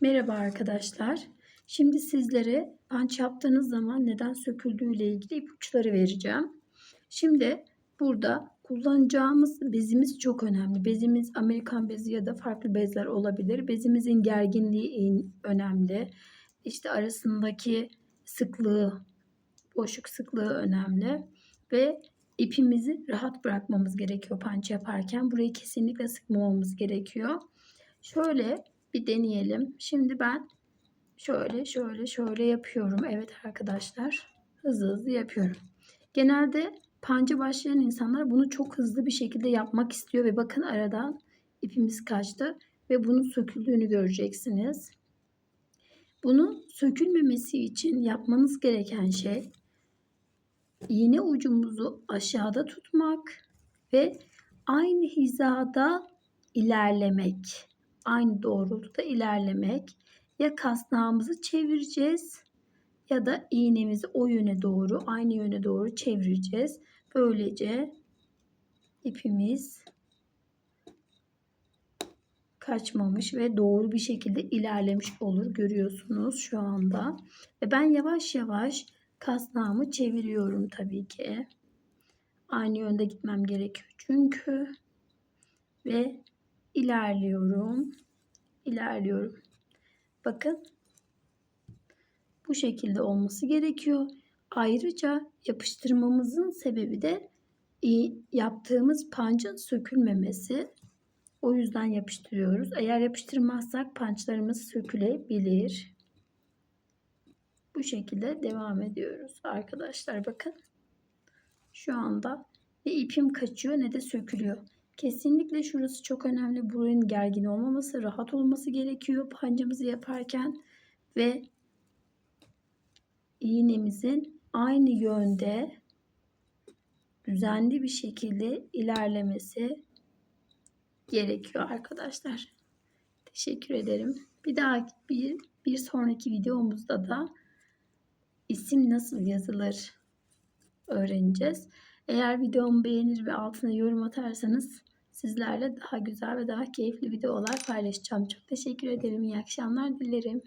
Merhaba arkadaşlar. Şimdi sizlere punch yaptığınız zaman neden söküldüğü ile ilgili ipuçları vereceğim. Şimdi burada kullanacağımız bezimiz çok önemli. Bezimiz Amerikan bezi ya da farklı bezler olabilir. Bezimizin gerginliği önemli. İşte arasındaki sıklığı, boşluk sıklığı önemli ve ipimizi rahat bırakmamız gerekiyor punch yaparken. Burayı kesinlikle sıkmamamız gerekiyor. Şöyle bir deneyelim. Şimdi ben şöyle şöyle şöyle yapıyorum. Evet arkadaşlar hızlı hızlı yapıyorum. Genelde panca başlayan insanlar bunu çok hızlı bir şekilde yapmak istiyor ve bakın aradan ipimiz kaçtı ve bunun söküldüğünü göreceksiniz. Bunun sökülmemesi için yapmanız gereken şey iğne ucumuzu aşağıda tutmak ve aynı hizada ilerlemek aynı doğrultuda ilerlemek. Ya kasnağımızı çevireceğiz ya da iğnemizi o yöne doğru aynı yöne doğru çevireceğiz. Böylece ipimiz kaçmamış ve doğru bir şekilde ilerlemiş olur görüyorsunuz şu anda. Ve ben yavaş yavaş kasnağımı çeviriyorum tabii ki. Aynı yönde gitmem gerekiyor çünkü ve ilerliyorum. ilerliyorum. Bakın bu şekilde olması gerekiyor. Ayrıca yapıştırmamızın sebebi de yaptığımız pancın sökülmemesi. O yüzden yapıştırıyoruz. Eğer yapıştırmazsak pançlarımız sökülebilir. Bu şekilde devam ediyoruz arkadaşlar. Bakın şu anda ne ipim kaçıyor ne de sökülüyor. Kesinlikle şurası çok önemli. Buranın gergin olmaması, rahat olması gerekiyor pancamızı yaparken ve iğnemizin aynı yönde düzenli bir şekilde ilerlemesi gerekiyor arkadaşlar. Teşekkür ederim. Bir daha bir, bir sonraki videomuzda da isim nasıl yazılır öğreneceğiz. Eğer videomu beğenir ve altına yorum atarsanız sizlerle daha güzel ve daha keyifli videolar paylaşacağım. Çok teşekkür ederim. İyi akşamlar dilerim.